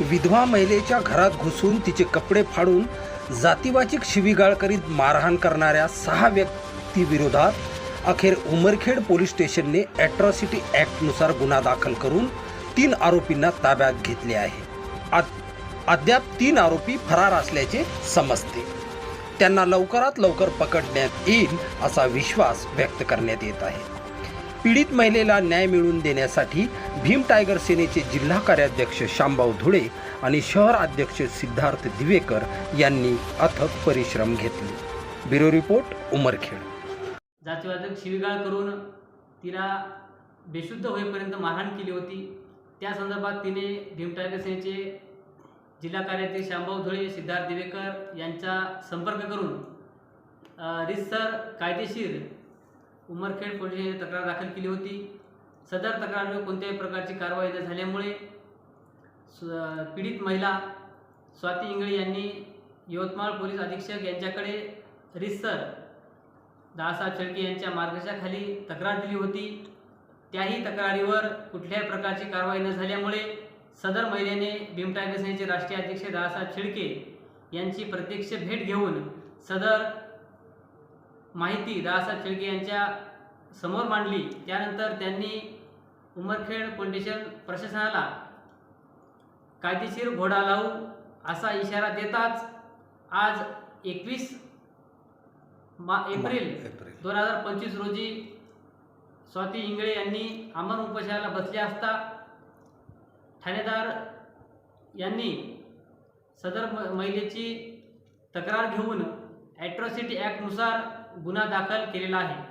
विधवा महिलेच्या घरात घुसून तिचे कपडे फाडून जातीवाचिक शिवीगाळ करीत मारहाण करणाऱ्या सहा व्यक्तीविरोधात अखेर उमरखेड पोलीस स्टेशनने ॲट्रॉसिटी ॲक्टनुसार गुन्हा दाखल करून तीन आरोपींना ताब्यात घेतले आहे. अद्याप तीन आरोपी फरार असल्याचे समजते. त्यांना लवकरात लवकर पकडण्यात येईल असा विश्वास व्यक्त करण्यात येत आहे. पीडित महिलेला न्याय मिळवून देण्यासाठी भीम टायगर सेनेचे जिल्हा कार्याध्यक्ष शांभाऊ धुळे आणि शहर अध्यक्ष सिद्धार्थ दिवेकर यांनी अथक परिश्रम घेतले. Bureau report Umarkhed. जातीवादक शिवीगाळ करून तिला बेशुद्ध होईपर्यंत मारहाण केली होती. त्या संदर्भात तिने भीम टायगर सेनेचे जिल्हा कार्याध्यक्ष शांभाऊ धुळे सिद्धार्थ दिवेकर यांचा संपर्क करून रितसर कायदेशीर उमरखेड पोलिसांनी तक्रार दाखल केली होती. सदर तक्रारीवर कोणत्याही प्रकारची कारवाई न झाल्यामुळे स- पीडित महिला स्वाती इंगळे यांनी यवतमाळ पोलीस अधीक्षक यांच्याकडे रिसर दासाहेब शेळके यांच्या मार्गदर्शनाखाली तक्रार दिली होती. त्याही तक्रारीवर कुठल्याही प्रकारची कारवाई न झाल्यामुळे सदर महिलेने भीमटाय सेनेचे राष्ट्रीय अध्यक्ष दासाहेब शेळके यांची प्रत्यक्ष भेट घेऊन सदर माहिती दासाहेब शेळके यांच्या समोर मांडली. त्यानंतर त्यांनी उमरखेड स्टेशन प्रशासनाला कायदेशीर घोडा लावू असा इशारा देताच आज एकवीस मा एप्रिल दोन हजार पंचवीस रोजी स्वाती इंगळे यांनी अमर उपोषणाला बसले असता ठाणेदार यांनी सदर महिलेची तक्रार घेऊन ॲट्रॉसिटी ॲक्टनुसार गुन्हा दाखल केलेला आहे.